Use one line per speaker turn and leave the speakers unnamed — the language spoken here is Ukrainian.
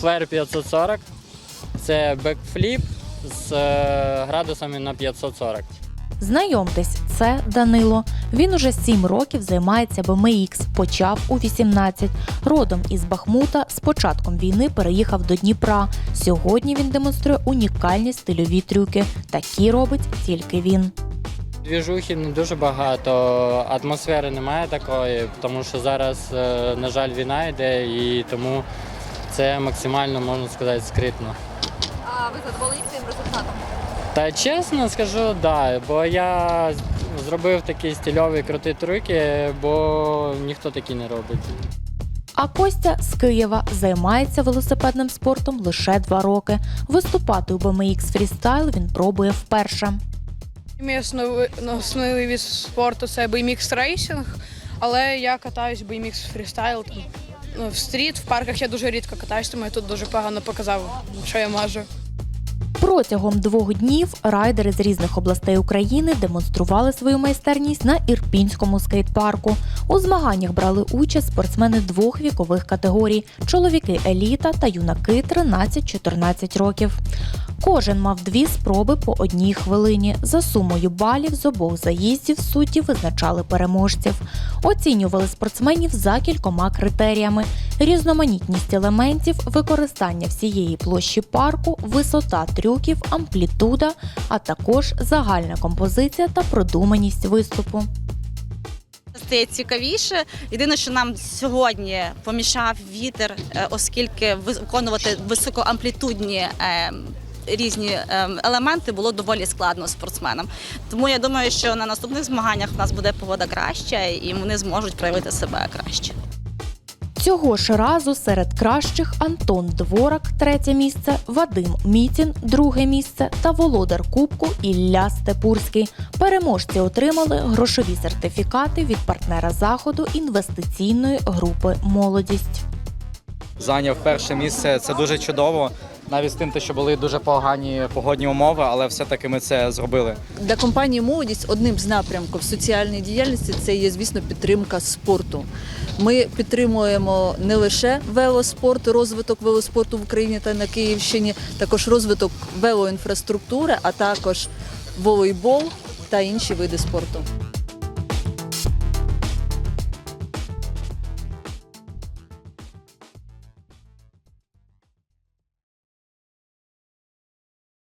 флер 540. Це бекфліп з е, градусами на 540.
Знайомтесь, це Данило. Він уже 7 років займається BMX, почав у 18. Родом із Бахмута з початком війни переїхав до Дніпра. Сьогодні він демонструє унікальні стильові трюки. Такі робить тільки він.
Двіжухи не дуже багато, атмосфери немає такої, тому що зараз, е, на жаль, війна йде і тому це максимально, можна сказати, скритно.
А ви задоволені своїм результатом?
Та чесно скажу, да, бо я зробив такі стильові круті трюки, бо ніхто такі не робить.
А Костя з Києва займається велосипедним спортом лише два роки. Виступати у BMX фрістайл він пробує вперше.
Мій основи- ну, основний від спорту це BMX рейсинг, але я катаюсь BMX фрістайл. Ну, в стріт, в парках я дуже рідко катаюсь, тому я тут дуже погано показав, що я можу.
Протягом двох днів райдери з різних областей України демонстрували свою майстерність на ірпінському скейт-парку. У змаганнях брали участь спортсмени двох вікових категорій: чоловіки еліта та юнаки 13-14 років. Кожен мав дві спроби по одній хвилині. За сумою балів з обох заїздів судді визначали переможців. Оцінювали спортсменів за кількома критеріями: різноманітність елементів, використання всієї площі парку, висота трюків, амплітуда, а також загальна композиція та продуманість виступу.
стає цікавіше. Єдине, що нам сьогодні помішав вітер, е, оскільки виконувати високоамплітудні. Різні е, елементи було доволі складно спортсменам. Тому я думаю, що на наступних змаганнях в нас буде погода краща і вони зможуть проявити себе краще.
Цього ж разу серед кращих Антон Дворак третє місце, Вадим Мітін друге місце та володар Кубку Ілля Степурський. Переможці отримали грошові сертифікати від партнера заходу інвестиційної групи Молодість.
Зайняв перше місце. Це дуже чудово. Навіть з тим, що були дуже погані погодні умови, але все-таки ми це зробили.
Для компанії Молодість одним з напрямків соціальної діяльності це є, звісно, підтримка спорту. Ми підтримуємо не лише велоспорт, розвиток велоспорту в Україні та на Київщині, також розвиток велоінфраструктури, а також волейбол та інші види спорту.